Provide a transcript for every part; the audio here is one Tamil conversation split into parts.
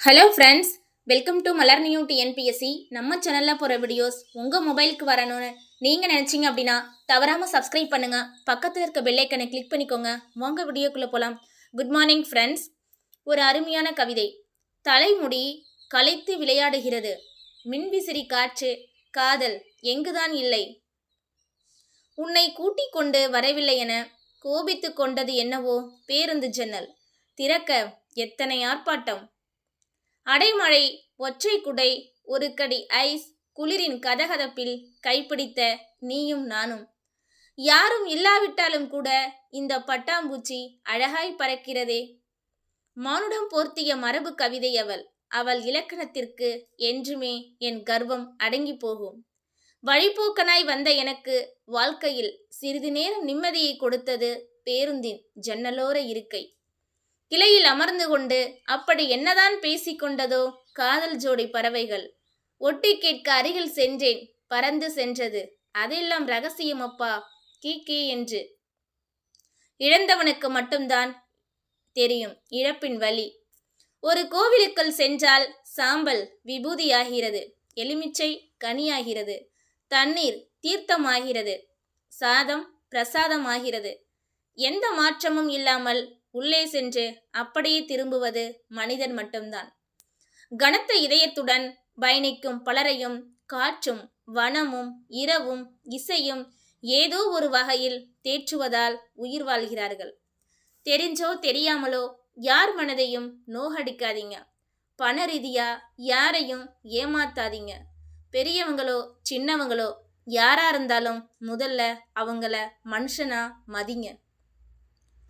Hello friends welcome to Malar new TNPSC நம்ம சேனலில் போகிற வீடியோஸ் உங்கள் மொபைலுக்கு வரணும்னு நீங்கள் நினச்சிங்க அப்படின்னா தவறாமல் சப்ஸ்கிரைப் பண்ணுங்கள் பக்கத்தில் இருக்க பெல்லைக்கனை கிளிக் பண்ணிக்கோங்க. வாங்க வீடியோக்குள்ளே போகலாம் குட் மார்னிங் ஃப்ரெண்ட்ஸ் ஒரு அருமையான கவிதை. தலைமுடி கலைத்து விளையாடுகிறது. மின்விசிறி காற்று காதல் எங்குதான் இல்லை? உன்னை கூட்டிக் கொண்டு வரவில்லை என கோபித்து கொண்டது என்னவோ பேருந்து ஜன்னல். திறக்க எத்தனை ஆர்ப்பாட்டம்? அடைமழை ஒற்றை குடை ஒரு கடி ஐஸ் குளிரின் கதகதப்பில் கைப்பிடித்த நீயும் நானும். யாரும் இல்லாவிட்டாலும் கூட இந்த பட்டாம்பூச்சி அழகாய் பறக்கிறதே. மானுடம் போர்த்திய மரபு கவிதை அவள். அவள் இலக்கணத்திற்கு என்றுமே என் கர்வம் அடங்கி போகும். வழிபோக்கனாய் வந்த எனக்கு வாழ்க்கையில் சிறிது நேரம் நிம்மதியை கொடுத்தது பேருந்தின் ஜன்னலோர இருக்கை. கிளையில் அமர்ந்து கொண்டு அப்படி என்னதான் பேசிக்கொண்டதோ காதல் ஜோடி பறவைகள். ஒட்டி கேட்க அருகில் சென்றேன். பறந்து சென்றது. அதெல்லாம் ரகசியம் அப்பா. கீ கீ என்று. இழந்தவனுக்கு மட்டும்தான் தெரியும் இழப்பின் வலி. ஒரு கோவிலுக்குள் சென்றால் சாம்பல் விபூதியாகிறது. எலுமிச்சை கனியாகிறது. தண்ணீர் தீர்த்தமாகிறது. சாதம் பிரசாதமாகிறது. எந்த மாற்றமும் இல்லாமல் உள்ளே சென்று அப்படியே திரும்புவது மனிதன் மட்டும்தான். கனத்த இதயத்துடன் பயணிக்கும் பலரையும் காற்றும் வனமும் இரவும் இசையும் ஏதோ ஒரு வகையில் தேற்றுவதால் உயிர் வாழ்கிறார்கள். தெரிஞ்சோ தெரியாமலோ யார் மனதையும் நோகடிக்காதீங்க. பண ரீதியா யாரையும் ஏமாத்தாதீங்க. பெரியவங்களோ சின்னவங்களோ யாரா இருந்தாலும் முதல்ல அவங்கள மனுஷனா மதிங்க.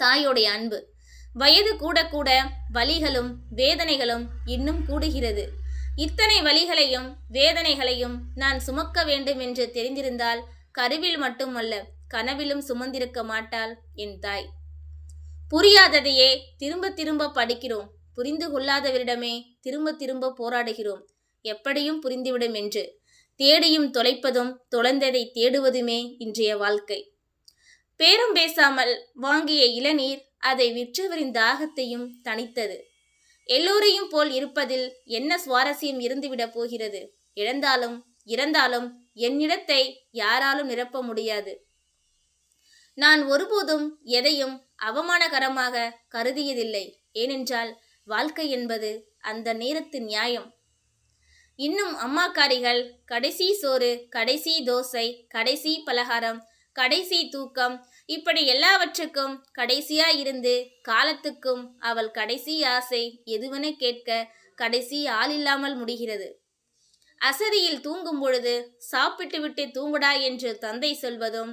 தாயோடைய அன்பு. வயது கூட கூட வலிகளும் வேதனைகளும் இன்னும் கூடுகிறது. இத்தனை வலிகளையும் வேதனைகளையும் நான் சுமக்க வேண்டும் என்று தெரிந்திருந்தால் கருவில் மட்டுமல்ல கனவிலும் சுமந்திருக்க மாட்டாள் என் தாய். புரியாததையே திரும்ப திரும்ப படிக்கிறோம். புரிந்து கொள்ளாதவரிடமே திரும்ப திரும்ப போராடுகிறோம். எப்படியும் புரிந்துவிடும் என்று. தேடியும் தொலைப்பதும் தொலைந்ததை தேடுவதுமே இன்றைய வாழ்க்கை. பேரம் பேசாமல் வாங்கிய இளநீர் அதை விற்றவரின் தாகத்தையும் தணித்தது. எல்லோரையும் போல் இருப்பதில் என்ன சுவாரஸ்யம் இருந்துவிடப் போகிறது? இழந்தாலும் இறந்தாலும் என்னிடத்தை யாராலும் நிரப்ப முடியாது. நான் ஒருபோதும் எதையும் அவமானகரமாக கருதியதில்லை. ஏனென்றால் வாழ்க்கை என்பது அந்த நேரத்து நியாயம். இன்னும் அம்மாக்காரிகள் கடைசி சோறு கடைசி தோசை கடைசி பலகாரம் கடைசி தூக்கம். இப்படி எல்லாவற்றுக்கும் கடைசியா இருந்து காலத்துக்கும் அவள் கடைசி ஆசை எதுவென கேட்க கடைசி ஆள் இல்லாமல் முடிகிறது. அசதியில் தூங்கும் பொழுது சாப்பிட்டு விட்டு தூங்குடா என்று தந்தை சொல்வதும்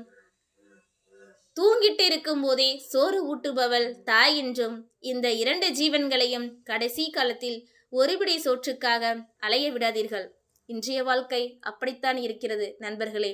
தூங்கிட்டு இருக்கும் போதே சோறு ஊட்டுபவள் தாய் என்றும் இந்த இரண்டு ஜீவன்களையும் கடைசி காலத்தில் ஒருபிடி சோற்றுக்காக அலைய விடாதீர்கள். இன்றைய வாழ்க்கை அப்படித்தான் இருக்கிறது நண்பர்களே.